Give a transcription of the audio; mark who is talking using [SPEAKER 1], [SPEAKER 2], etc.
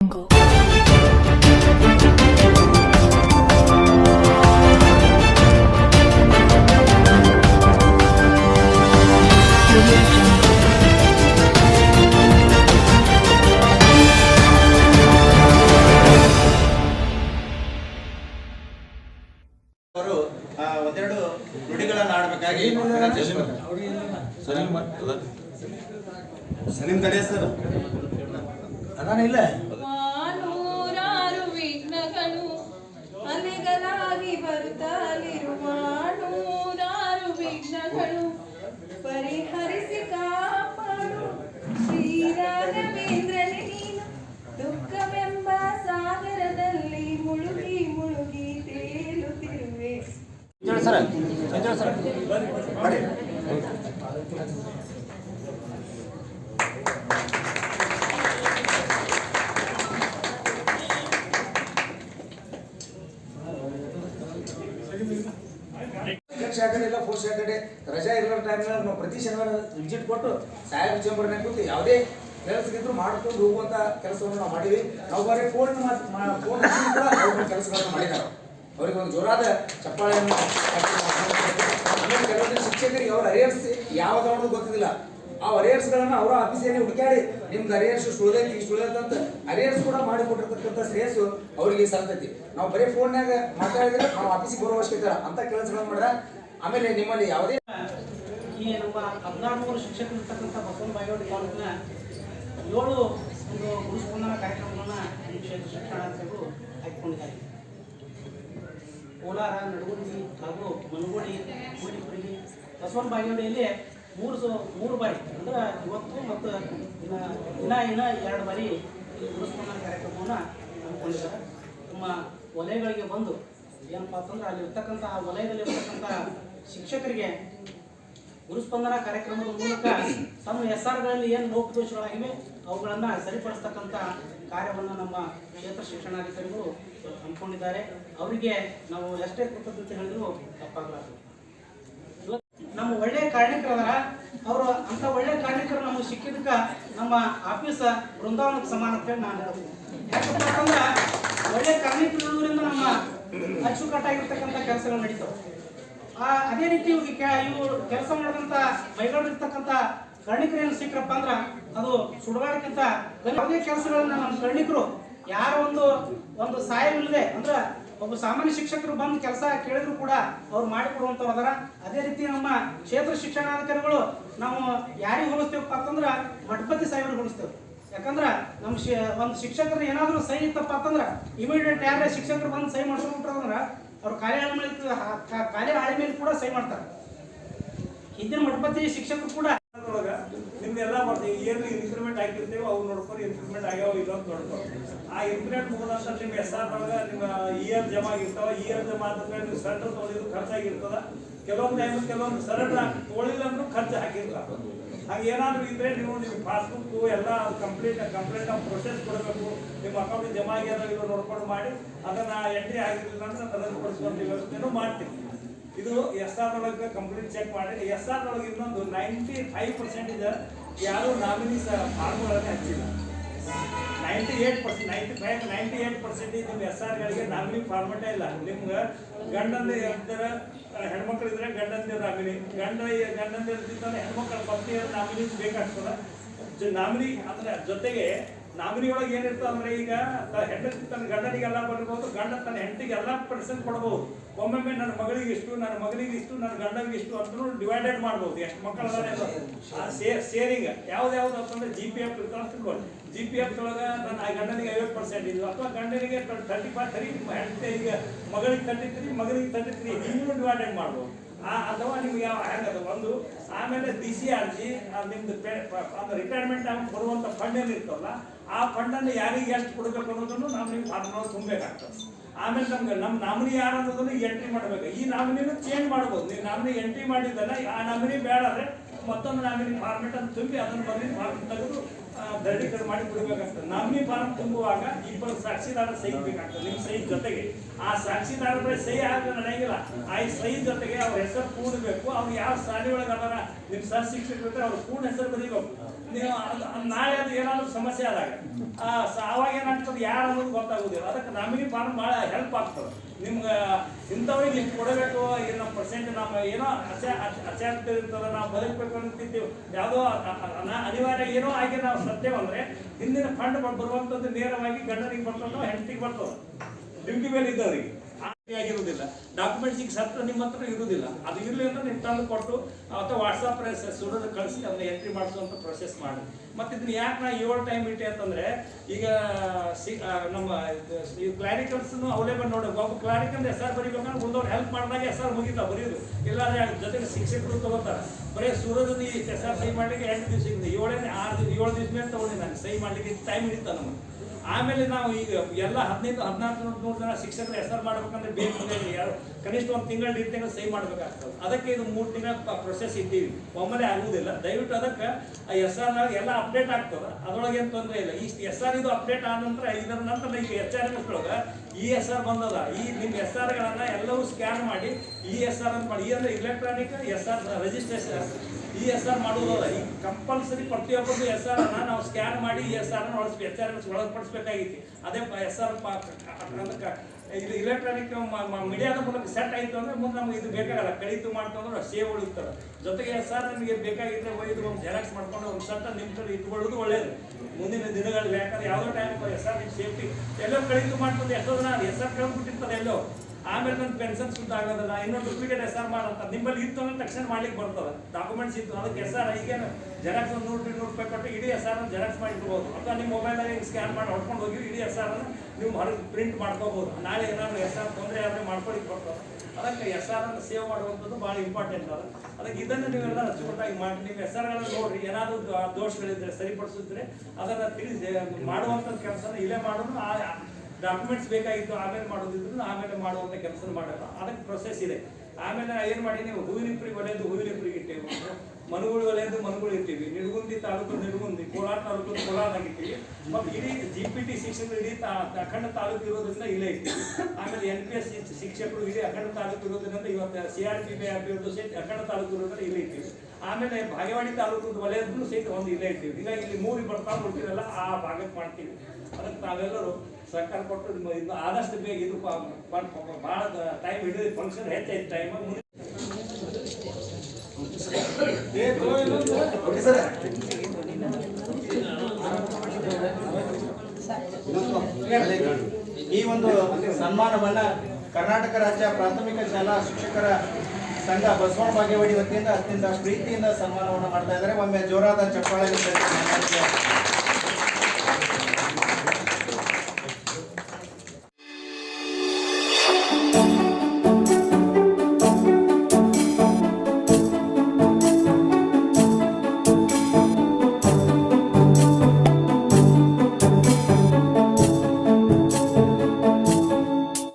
[SPEAKER 1] jungle.
[SPEAKER 2] ಅವರು ಒಂದೆರಡು ನುಡಿಗಳನ್ನ ಆಡಬೇಕಾಗಿ ಸರಿ ಸಲೀಂ ತಡೆ ಸರ್
[SPEAKER 3] ಅದಾನ ಇಲ್ಲ sir sir. Saturday four Saturday ರಜಾ ಇರೋ ಟೈಮ್ನಾಗ ನಾವು ಪ್ರತಿ ಶನಿವಾರ ವಿಸಿಟ್ ಕೊಟ್ಟು ಸಾಹೇಬ್ ಚೇಂಬರ್ನಾಗ ಕೂತು ಯಾವುದೇ ಕೆಲಸಕ್ಕಿದ್ರು ಮಾಡ್ಕೊಂಡು ಹೋಗುವಂತ ಕೆಲಸವನ್ನು ನಾವು ಮಾಡಿವಿ ನಾವು ಬರೀ ಫೋನ್ ಫೋನ್ ಕೂಡ ಅವ್ರ ಕೆಲಸಗಳನ್ನು ಮಾಡಿದ್ದಾರೆ ಅವರಿಗೆ ಒಂದು ಜೋರಾದ ಚಪ್ಪಾಳೆಯನ್ನು ಕೆಲವೊಂದು ಶಿಕ್ಷಕರಿಗೆ ಅವ್ರ ಅರಿಯರ್ಸ್ ಯಾವ್ದು ಗೊತ್ತಿಲ್ಲ ಆ ಅರಿಯರ್ಸ್ ಗಳನ್ನ ಅವರ ಆಫೀಸಲ್ಲಿ ಹುಡುಕಾಡಿ ನಿಮ್ದು ಅರಿಯರ್ಸ್ ಸುಳ್ದೈತಿ ಸುಳ್ದೈತಿ ಅಂತ ಅರಿಯರ್ಸ್ ಕೂಡ ಮಾಡಿಕೊಟ್ಟಿರ್ತಕ್ಕಂಥ ಶ್ರೇಯಸ್ಸು ಅವರಿಗೆ ಸಲ್ತೈತಿ. ನಾವು ಬರೀ ಫೋನ್ನಾಗ ಮಾತಾಡಿದ್ರೆ ನಾವು ಆಫೀಸಿಗೆ ಬರೋ ಅಂತ ಕೆಲಸಗಳನ್ನ ಮಾಡಿದ್ರೆ ಆಮೇಲೆ ನಿಮ್ಮಲ್ಲಿ ಯಾವುದೇ
[SPEAKER 4] ಈ ನಮ್ಮ ಹದಿನಾರು ಶಿಕ್ಷಕರು ಇರ್ತಕ್ಕಂಥ ಬಸವನ ಬಾಗೇವಾಡಿ ತಾಲೂಕಿನ ಏಳು ಒಂದು ಗುರುಸ್ಪಂದನ ಕಾರ್ಯಕ್ರಮಗಳನ್ನ ಈ ಕ್ಷೇತ್ರ ಶಿಕ್ಷಣಾಧಿಕಾರಿಗಳು ಹಾಕಿಕೊಂಡಿದ್ದಾರೆ ಕೋಲಾರ, ನಡಗುಂದಿ ಹಾಗೂ ಮನಗೋಡಿ ಮೂಡಿಪುರಿ ಬಸವನ ಬಾಗೇವಾಡಿಯಲ್ಲಿ ಮೂರು ಸೊ ಮೂರು ಬಾರಿ, ಅಂದ್ರೆ ಇವತ್ತು ಮತ್ತು ಇನ್ನ ದಿನ ಇನ್ನ ಎರಡು ಬಾರಿ ಈ ಗುರುಸ್ಪಂದನ ಕಾರ್ಯಕ್ರಮವನ್ನು ಹಮ್ಮಿಕೊಂಡಿದ್ದಾರೆ. ನಮ್ಮ ವಲಯಗಳಿಗೆ ಬಂದು ಏನಪ್ಪ ಅಂತಂದ್ರೆ ಅಲ್ಲಿರ್ತಕ್ಕಂಥ ವಲಯದಲ್ಲಿರ್ತಕ್ಕಂಥ ಆ ವಲಯದಲ್ಲಿ ಇರ್ತಕ್ಕಂಥ ಶಿಕ್ಷಕರಿಗೆ ಗುರುಸ್ಪಂದನ ಕಾರ್ಯಕ್ರಮದ ಮೂಲಕ ತಮ್ಮ ಎಸ್ ಆರ್ಗಳಲ್ಲಿ ಏನು ಲೋಪದೋಷಗಳಾಗಿವೆ ಅವುಗಳನ್ನು ಸರಿಪಡಿಸ್ತಕ್ಕಂಥ ಕಾರ್ಯವನ್ನು ನಮ್ಮ ಕ್ಷೇತ್ರ ಶಿಕ್ಷಣಾಧಿಕಾರಿಗಳು ಹಮ್ಮಿಕೊಂಡಿದ್ದಾರೆ. ಅವರಿಗೆ ನಾವು ಎಷ್ಟೇ ಕೃತಜ್ಞತೆ ಹೇಳಿದ್ರು ತಪ್ಪಾಗಲಾರದು. ನಮ್ಮ ಒಳ್ಳೆಯ ಕಾರ್ಮಿಕರದಾರ, ಅವರು ಅಂತ ಒಳ್ಳೆ ಕಾರ್ಮಿಕರು ನಮಗೆ ಸಿಕ್ಕಿದ್ದಕ್ಕೆ ನಮ್ಮ ಆಫೀಸ್ ಬೃಂದಾವನಕ್ಕೆ ಸಮಾನ ಅಂತೇಳಿ ನಾನು ಹೇಳ್ತೀನಿ. ಯಾಕಪ್ಪ ಅಂತಂದ್ರೆ ಒಳ್ಳೆ ಕಾರ್ಮಿಕರಿರೋದ್ರಿಂದ ನಮ್ಮ ಅಚ್ಚುಕಟ್ಟಾಗಿರ್ತಕ್ಕಂಥ ಕೆಲಸಗಳು ನಡೀತಾವೆ. ಅದೇ ರೀತಿ ಇವ್ರಿಗೆ ಇವು ಕೆಲಸ ಮಾಡಿದಂಥ ಮೈಗಳು ಇರ್ತಕ್ಕಂಥ ಕರ್ಣಿಕರು ಏನು ಸಿಕ್ಕ್ರಪ್ಪ ಅಂದ್ರ ಅದು ಸುಡಗಾಡಕ್ಕಿಂತ ಯಾವುದೇ ಕೆಲಸಗಳನ್ನ ನಮ್ಮ ಕರ್ಣಿಕರು ಯಾರ ಒಂದು ಒಂದು ಸಹಾಯವಿಲ್ಲದೆ ಅಂದ್ರ ಒಬ್ಬ ಸಾಮಾನ್ಯ ಶಿಕ್ಷಕರು ಬಂದು ಕೆಲಸ ಕೇಳಿದ್ರು ಕೂಡ ಅವ್ರು ಮಾಡಿಕೊಡುವಂಥವ್ರು ಅದಾರ. ಅದೇ ರೀತಿ ನಮ್ಮ ಕ್ಷೇತ್ರ ಶಿಕ್ಷಣಾಧಿಕಾರಿಗಳು ನಾವು ಯಾರಿಗೆ ಹೋಲಿಸ್ತೇವಪ್ಪ ಅಂತಂದ್ರ ಮಠಪತಿ ಸಾಹೇಬ್ರು ಹೋಲಿಸ್ತೇವೆ. ಯಾಕಂದ್ರ ನಮ್ಮ ಶಿ ಒಂದು ಶಿಕ್ಷಕರು ಏನಾದರೂ ಸಹಿ ಇತ್ತಪ್ಪ ಅಂತಂದ್ರ ಇಮಿಡಿಯೇಟ್ ಯಾರೇ ಶಿಕ್ಷಕರು ಬಂದು ಸಹಿ ಮಾಡ್ಸ್ಕೊಂಡ್ಬಿಟ್ರಂದ್ರ ಅವ್ರು ಕಾರ್ಯ ಮೇಲೆ ಕ- ಕ- ಖಾಲಿ ಹಾಳೆ ಮೇಲೆ ಕೂಡ ಸಹಿ ಮಾಡ್ತಾರೆ. ಹಿಂದಿನ ಮಠಪತಿ ಶಿಕ್ಷಕರು ಕೂಡ
[SPEAKER 5] ಏನು ಇನ್ಕ್ರಿಮೆಂಟ್ ಹಾಕಿರ್ತೇವೆ ಅವು ನೋಡ್ಕೊಂಡು ಇನ್ಕ್ರಿಮೆಂಟ್ ಆಗ್ಯಾವ ಇಲ್ಲ ಅಂತ ನೋಡ್ಕೊಂಡು. ಆ ಇನ್ಕ್ರಿಮೆಂಟ್ ಮುಗಿದಂತ ನಿಮ್ಮ ಎಸ್ ಆರ್ ಒಳಗೆ ನಿಮ್ಮ ಇಯರ್ ಜಮಾ ಆಗಿರ್ತಾವ ಇಯರ್ ಜಮಾ ಆದ್ರೆ ನೀವು ಸೆಂಟ್ರ್ ತೊಗೊಂಡಿದ್ದು ಖರ್ಚಾಗಿರ್ತದ. ಕೆಲವೊಂದು ಟೈಮ್ ಕೆಲವೊಂದು ಸರಳ ತೊಳಿಲ್ಲ ಅಂದ್ರೂ ಖರ್ಚು ಹಾಕಿರ್ತಾರ. ಹಾಗೆ ಏನಾದರೂ ಇದ್ರೆ ನೀವು ನಿಮ್ಮ ಪಾಸ್ಬುಕ್ ಎಲ್ಲ ಕಂಪ್ಲೀಟ್ ಕಂಪ್ಲೀಟ್ ಆಗಿ ಪ್ರೊಸೆಸ್ ಕೊಡಬೇಕು. ನಿಮ್ಮ ಅಕೌಂಟ್ ಜಮಾ ಆಗ್ಯದ ನೋಡ್ಕೊಂಡು ಮಾಡಿ, ಅದನ್ನ ಎಂಟ್ರಿ ಆಗಿರಲಿಲ್ಲ ಅಂದ್ರೆ ಅದನ್ನು ಕೊಡಿಸುವಂತ ವ್ಯವಸ್ಥೆನೂ ಮಾಡ್ತೀವಿ. ಇದು ಎಸ್ ಆರ್ ಒಳಗೆ ಕಂಪ್ಲೀಟ್ ಚೆಕ್ ಮಾಡಿ ಎಸ್ ಆರ್ ಒಳಗೆ ಇನ್ನೊಂದು ನೈಂಟಿ ಫೈವ್ ಪರ್ಸೆಂಟೇಜ್ ಯಾರು ನಾಮಿನಿ ಫಾರ್ಮ್ಗಳನ್ನೇ ಹಚ್ಚಿಲ್ಲ. Ninety eight percent ninety five ninety eight percent ನಿಮ್ಮ ಎಸ್ ಆರ್ಗಳಿಗೆ ನಾಮಿನಿ ಫಾರ್ಮೆಟೇ ಇಲ್ಲ. ನಿಮ್ಗೆ ಗಂಡಂದ ಇರ್ತಾರ, ಹೆಣ್ಮಕ್ಳು ಇದ್ರೆ ಗಂಡಂದ ನಾಮಿನಿ ಗಂಡ ಗಂಡಂದ ಇದ್ದಿದ್ದಾನೆ ಹೆಣ್ಮಕ್ಳ ಪತ್ನಿಯ ನಾಮಿನಿ ಬೇಕಾಗ್ತದೆ? ನಾಮಿನಿ ಅಂದ್ರೆ ಜೊತೆಗೆ ನಾಮಿನಿ ಒಳಗೆ ಏನಿರ್ತದೆ ಅಂದ್ರೆ ಈಗ ಹೆಂಡತಿ ತನ್ನ ಗಂಡನಿಗೆಲ್ಲ ಬರ್ಬೋದು ಗಂಡ ತನ್ನ ಹೆಂಡತಿಗೆ ಎಲ್ಲ ಪರ್ಸೆಂಟ್ ಕೊಡ್ಬೋದು ಒಮ್ಮೊಮ್ಮೆ ನನ್ನ ಮಗಳಿಗೆ ಇಷ್ಟು, ನನ್ನ ಮಗಳಿಗೆ ಇಷ್ಟು, ನನ್ನ ಗಂಡನಿಗೆ ಇಷ್ಟು ಅಂತ ಡಿವೈಡೆಡ್ ಮಾಡ್ಬೋದು. ಎಷ್ಟು ಮಕ್ಕಳ ಸೇರಿಂಗ್. ಯಾವ್ದು ಯಾವ್ದು ಅಂತಂದ್ರೆ ಜಿ ಪಿ ಎಫ್ ಇರ್ತಾವೆ ತಿಳ್ಕೊಳ್ಳಿ. ಜಿ ಪಿ ಎಫ್ ಒಳಗೆ ನನ್ನ ಗಂಡನಿಗೆ ಐವತ್ತು ಪರ್ಸೆಂಟ್ ಇದು. ಅಥವಾ ಗಂಡನಿಗೆ ತರ್ಟಿ ಫೈವ್ ಹೆಂಡತಿ ಈಗ ಮಗಳಿಗೆ ತರ್ಟಿ ತ್ರೀ ಮಗಳಿಗೆ ತರ್ಟಿ ತ್ರೀ ಇನ್ನೂ ಡಿವೈಡೆಡ್ ಮಾಡ್ಬೋದು. ಅಥವಾ ನಿಮ್ಗೆ ಯಾವ ಹೆಂಗದ ಒಂದು ಆಮೇಲೆ ಡಿ ಸಿ ಆರ್ ಜಿ ನಿಮ್ದು ಅಂದ್ರೆ ರಿಟೈರ್ಮೆಂಟ್ ಆಗಿ ಬರುವಂತ ಫಂಡ್ ಏನಿರ್ತಲ್ಲ ಆ ಫಂಡನ್ನು ಯಾರಿಗೆ ಎಷ್ಟು ಕೊಡಬೇಕು ಅನ್ನೋದನ್ನು ನಾವು ನಿಮ್ಗೆ ಫಾರ್ಮ್ನೊಳಗೆ ತುಂಬಬೇಕಾಗ್ತದೆ. ಆಮೇಲೆ ನಮ್ಗೆ ನಮ್ಮ ನಾಮಿನಿ ಯಾರು ಅನ್ನೋದನ್ನು ಎಂಟ್ರಿ ಮಾಡಬೇಕು. ಈ ನಾಮಿನಿನ ಚೇಂಜ್ ಮಾಡ್ಬೋದು. ನೀವು ನಾಮಿನಿ ಎಂಟ್ರಿ ಮಾಡಿದ್ದಲ್ಲ, ಆ ನಾಮಿನಿ ಬೇಡ ಮತ್ತೊಂದು ನಾಮಿನಿ ಫಾರ್ಮೆಟ್ ಅಂತ ತುಂಬಿ ಅದನ್ನು ಬಂದು ಫಾರ್ಮ್ ತೆಗೆದು ದೃಢೀಕರಣ ಮಾಡಿ ಕೊಡಬೇಕಾಗ್ತದೆ. ನಮ್ಮಿ ಫಾರ್ಮ್ ತುಂಬುವಾಗ ಇಬ್ಬರು ಸಾಕ್ಷಿದಾರ ಸಹಿ ಬೇಕಾಗ್ತದೆ ನಿಮ್ಮ ಸಹಿ ಜೊತೆಗೆ. ಆ ಸಾಕ್ಷಿದಾರ ಬರೀ ಸಹಿ ಆದ್ರೆ ನಡೆಯಂಗಿಲ್ಲ ಆ ಸಹಿ ಜೊತೆಗೆ ಅವ್ರ ಹೆಸರು ಕೂಡಬೇಕು, ಅವ್ರು ಯಾವ ಶಾಲೆ ಒಳಗೆ ಅದಾರ ನಿಮ್ಮ ಸಹ ಶಿಕ್ಷಕರು ಅವ್ರ ಪೂರ್ಣ ಹೆಸರು ಬರೀಬೇಕು. ನೀವು ನಾಳೆ ಅದು ಏನಾದ್ರು ಸಮಸ್ಯೆ ಆದಾಗ ಅವಾಗ ಏನಾಗ್ತದೆ, ಯಾರು ಅನ್ನೋದು ಗೊತ್ತಾಗೋದಿಲ್ಲ. ಅದಕ್ಕೆ ನಮಗೆ ಫಾರ್ಮ್ ಭಾಳ ಹೆಲ್ಪ್ ಆಗ್ತದೆ. ನಿಮ್ಗೆ ಇಂಥವ್ರಿಗೆ ಇಷ್ಟು ಕೊಡಬೇಕು ಏನು ನಮ್ಮ ಪರ್ಸೆಂಟ್ ನಮ್ಮ ಏನೋ ಅಚೆ ಅಂತ ಇರ್ತದೆ, ನಾವು ಬದುಕಬೇಕು ಅಂತಿದ್ದೀವಿ. ಯಾವುದೋ ಅನಿವಾರ್ಯ ಏನೋ ಆಗಿ ನಾವು ಸತ್ತೇವಂದ್ರೆ ಹಿಂದಿನ ಫಂಡ್ ಬರುವಂಥದ್ದು ನೇರವಾಗಿ ಗಂಡನಿಗೆ ಬರ್ತದೋ ಹೆಂಡತಿಗೆ ಬರ್ತದೋ? ಡ್ಯೂಟಿ ಮೇಲೆ ಇದ್ದವರಿಗೆ. ಆಗಿರುವುದಿಲ್ಲ. ಡಾಕ್ಯುಮೆಂಟ್ಸ್ ಈಗ ಸತ್ರ ನಿಮ್ಮ ಹತ್ರ ಇರುವುದಿಲ್ಲ. ಅದು ಇರಲಿ ಅಂದ್ರೆ ನೀವು ತಂದು ಕೊಟ್ಟು, ಅಥವಾ ವಾಟ್ಸಪ್ ಸುಡೋದು ಕಳಿಸಿ, ಅದನ್ನ ಎಂಟ್ರಿ ಮಾಡಿಸುವಂತ ಪ್ರೊಸೆಸ್ ಮಾಡಿ. ಮತ್ತೆ ಇದನ್ನ ಯಾಕೆ ನಾ ಏಳು ಟೈಮ್ ಇಟ್ಟೆ ಅಂತಂದ್ರೆ, ಈಗ ನಮ್ಮ ಕ್ಲಾರಿಕಲ್ಸ್ನು ಅವೈಲೇಬಲ್ ನೋಡಿ. ಒಬ್ಬ ಕ್ಲಾರಿಕಲ್ ಎಸ್ ಆರ್ ಹೆಲ್ಪ್ ಮಾಡಿದಾಗ ಎಸ್ ಆರ್ ಮುಗಿತಾವ ಬರೆಯೋದು ಇಲ್ಲಾಂದ್ರೆ ಜೊತೆಗೆ ಶಿಕ್ಷಕರು ತಗೋತಾರೆ. ಬರೀ ಸೂರಜ್ ಈ ಎಸ್ ಆರ್ ಸಹಿ ಮಾಡ್ಲಿಕ್ಕೆ ಎಂಟು ದಿವಸ ಇದೆ ಏಳನೇ ಆರು ದಿವಸ ಏಳು ದಿವಸ ಮೇಲೆ ತಗೊಂಡು ನಾನು. ಸಹಿ ಮಾಡ್ಲಿಕ್ಕೆ ಟೈಮ್ ಹಿಡಿತ ನಮಗೆ. ಆಮೇಲೆ ನಾವು ಈಗ ಎಲ್ಲ ಹದಿನೈದು, ಹದಿನಾಲ್ಕು ನೂರು ಜನ ಶಿಕ್ಷಕರು ಹೆಸರು ಮಾಡ್ಬೇಕಂದ್ರೆ ಬೇಕು ಯಾರು ಕನಿಷ್ಠ ಒಂದು ತಿಂಗಳು ಎರಡು ತಿಂಗಳು ಸಹಿ ಮಾಡ್ಬೇಕಾಗ್ತದೆ. ಅದಕ್ಕೆ ಇದು ಮೂರು ತಿಂಗಳ ಪ್ರೊಸೆಸ್ ಇದ್ದೀವಿ ಒಮ್ಮೆಲೆ ಆಗುವುದಿಲ್ಲ ದಯವಿಟ್ಟು ಅದಕ್ಕೆ ಆ ಎಸ್ ಆರ್ನಾಗ ಎಲ್ಲ ಅಪ್ಡೇಟ್ ಆಗ್ತದೆ. ಅದರೊಳಗೆ ಏನು ತೊಂದರೆ ಇಲ್ಲ. ಈ ಎಸ್ ಆರ್ ಇದು ಅಪ್ಡೇಟ್ ಆದ ನಂತರ ಇದರ ನಂತರ ಈಗ ಎಚ್ ಆರ್ ಎಸ್ ಒಳಗೆ ಇ ಎಸ್ ಆರ್ ಬಂದದ. ಈ ನಿಮ್ಮ ಎಸ್ ಆರ್ಗಳನ್ನು ಎಲ್ಲವೂ ಸ್ಕ್ಯಾನ್ ಮಾಡಿ ಇ ಎಸ್ ಆರ್ ಅಂತ ಮಾಡಿ. ಈ ಅಂದ್ರೆ electronic S R registration E S R ಮಾಡುವುದಲ್ಲ, ಈ ಕಂಪಲ್ಸರಿ ಪ್ರತಿಯೊಬ್ಬರು ಎಸ್ ಆರ್ ಅನ್ನ ನಾವು ಸ್ಕ್ಯಾನ್ ಮಾಡಿ ಇ ಎಸ್ ಆರ್ ಒಳಸ್ ಎಚ್ ಆರ್ ಎಸ್ ಒಳಪಡಿಸ್ಬೇಕಾಗಿತ್ತು ಅದೇ ಎಸ್ ಆರ್ ಇದು ಇಲೆಕ್ಟ್ರಾನಿಕ್ ಮೀಡಿಯಾದ ಮೂಲಕ ಸೆಟ್ ಆಯಿತು ಅಂದ್ರೆ ಮುಂದೆ ನಮ್ಗೆ ಇದು ಬೇಕಾಗಲ್ಲ. ಕಡಿತು ಮಾಡ್ಕೊಂಡ್ರೆ ಸೇವ್ ಉಳಿತಾರೆ ಜೊತೆಗೆ ಎಸ್ ಆರ್ ನಿಮಗೆ ಬೇಕಾಗಿದ್ರೆ ಒಯ್ದು ಒಂದು ಜೆರಾಕ್ಸ್ ಮಾಡ್ಕೊಂಡು ಒಂದು ನಿಮ್ಮ ಕಡೆ ಇಟ್ಕೊಳ್ಳೋದು ಒಳ್ಳೇದು. ಮುಂದಿನ ದಿನಗಳಲ್ಲಿ ಯಾಕಂದ್ರೆ ಯಾವುದೋ ಟೈಮ್ ಎಸ್ ಆರ್ ನಿಮ್ಮ ಸೇಫ್ಟಿ ಎಲ್ಲೋ ಕಡಿತು ಮಾಡ್ಕೊಂಡು ಎಷ್ಟೋ ಜನ ಎಸ್ ಆರ್ ಕಳ್ಬಿಟ್ಟಿರ್ತದೆ ಎಲ್ಲೋ. ಆಮೇಲೆ ನನ್ನ ಪೆನ್ಷನ್ ಸುದ್ದ ಆಗೋದಲ್ಲ, ಇನ್ನೊಂದು ಡೂಪ್ಲಿಕೇಟ್ ಎಸ್ ಆರ್ ಮಾಡಂತ ನಿಮ್ಮಲ್ಲಿ ಇತ್ತು ಅಂದ್ರೆ ತಕ್ಷಣ ಮಾಡ್ಲಿಕ್ಕೆ ಬರ್ತದೆ ಡಾಕ್ಯುಮೆಂಟ್ಸ್ ಇತ್ತು, ಅದಕ್ಕೆ ಎಸ್ ಆರ್ ಈಗೇನು ಜೆರಾಕ್ಸ್ ಒಂದು ನೂರು ನೂರು ರೂಪಾಯಿ ಕೊಟ್ಟು ಇಡೀ ಎಸ್ ಆರ್ ಜೆರಾಕ್ಸ್ ಮಾಡಿರ್ಬೋದು ಅಥವಾ ನಿಮ್ಮ ಮೊಬೈಲಾಗಿ ಸ್ಕ್ಯಾನ್ ಮಾಡಿ ಹೊಡ್ಕೊಂಡು ಹೋಗಿ ಇಡೀ ಎಸ್ ಆರ್ ನೀವು ಹೊರಗೆ ಪ್ರಿಂಟ್ ಮಾಡ್ಕೋಬಹುದು ನಾಳೆ ಏನಾದ್ರು ಎಸ್ ಆರ್ ತೊಂದರೆ ಆದರೆ ಮಾಡ್ಕೊಳ್ಳಿಕ್ಕೆ ಬರ್ತದೆ ಅದಕ್ಕೆ ಎಸ್ ಆರ್ ಅನ್ನು ಸೇವ್ ಮಾಡುವಂಥದ್ದು ಭಾಳ ಇಂಪಾರ್ಟೆಂಟ್ ಅದ. ಅದಕ್ಕೆ ಇದನ್ನು ನೀವೆಲ್ಲ ಅಚ್ಚುಕಟ್ಟಾಗಿ ಮಾಡಿ. ನೀವು ಎಸ್ ಆರ್ ನೋಡ್ರಿ, ಏನಾದರೂ ದೋಷಗಳಿದ್ರೆ, ಸರಿಪಡಿಸಿದ್ರೆ ಅದನ್ನು ತಿಳಿಸಿ ಮಾಡುವಂಥದ್ದು ಕೆಲಸನ ಇಲ್ಲೇ ಮಾಡೋದು ಆ ಡಾಕ್ಯುಮೆಂಟ್ಸ್ ಬೇಕಾಗಿತ್ತು, ಆಮೇಲೆ ಮಾಡೋದಿದ್ರು ಆಮೇಲೆ ಮಾಡುವಂಥ ಕೆಲಸ ಮಾಡಲ್ಲ. ಅದಕ್ಕೆ ಪ್ರೊಸೆಸ್ ಇದೆ. ಆಮೇಲೆ ಏನು ಮಾಡಿ ನೀವು ಹೂವಿನ ಇಪ್ಪರಿ ಒಲೆಯದು ಹೂವಿನ ಇಬ್ಬರಿಗೆ ಇಟ್ಟೇವೆ. ಮನುಗಳು ಒಲೆಯದು ಮನುಗಳು ಇರ್ತೀವಿ ನಿಡುಗುಂದಿ ತಾಲೂಕು ನಿರ್ಗುಂದಿ ಕೋಲಾರ ತಾಲೂಕು ಕೋಲಾರದಾಗ ಇರ್ತೀವಿ ಮತ್ತು ಇಡೀ ಜಿ ಪಿ ಟಿ ಶಿಕ್ಷಕರು ಇಡೀ ತಾ, ಅಖಂಡ ತಾಲೂಕು ಇರೋದ್ರಿಂದ ಇಲ್ಲೇ ಇರ್ತೀವಿ ಆಮೇಲೆ ಎನ್ ಪಿ ಎಸ್ ಶಿಕ್ಷಕರು ಇಡೀ ಅಖಂಡ ತಾಲೂಕು ಇರೋದ್ರಿಂದ ಇವತ್ತು ಸಿ ಆರ್ ಪಿ ಬಿ ಅಭಿವೃದ್ಧಿ ಸಹಿತ ಅಖಂಡ ತಾಲೂಕು ಇರೋದ್ರಿಂದ ಇಲ್ಲೇ ಇರ್ತೀವಿ ಆಮೇಲೆ ಭಾಗವಾಡಿ ತಾಲೂಕು ವಲಯದ್ದು ಸಹಿತ ಒಂದು ಇಲ್ಲೇ ಇರ್ತೀವಿ ಈಗ ಇಲ್ಲಿ ಮೂರು ಬರ್ತಾ ಕೊಡ್ತೀರಲ್ಲ ಆ ಭಾಗಕ್ಕೆ ಮಾಡ್ತೀವಿ. ಅದಕ್ಕೆ ತಾವೆಲ್ಲರೂ ಸರ್ಕಾರ ಕೊಟ್ಟು ಇದು ಆದಷ್ಟು ಬೇಗ ಇದು ಭಾಳ ಟೈಮ್ ಹಿಡಿದು ಫಂಕ್ಷನ್ ಹೆಚ್ಚೈತೆ ಟೈಮ್
[SPEAKER 2] ಈ ಒಂದು ಸನ್ಮಾನವನ್ನ ಕರ್ನಾಟಕ ರಾಜ್ಯ ಪ್ರಾಥಮಿಕ ಶಾಲಾ ಶಿಕ್ಷಕರ ಸಂಘ ಬಸವಣ್ಣ ಬಾಗೇವಾಡಿ ವತಿಯಿಂದ ಅತ್ಯಂತ ಪ್ರೀತಿಯಿಂದ ಸನ್ಮಾನವನ್ನು ಮಾಡ್ತಾ ಇದ್ದಾರೆ. ಒಮ್ಮೆ ಜೋರಾದ ಚಪ್ಪಾಳೆ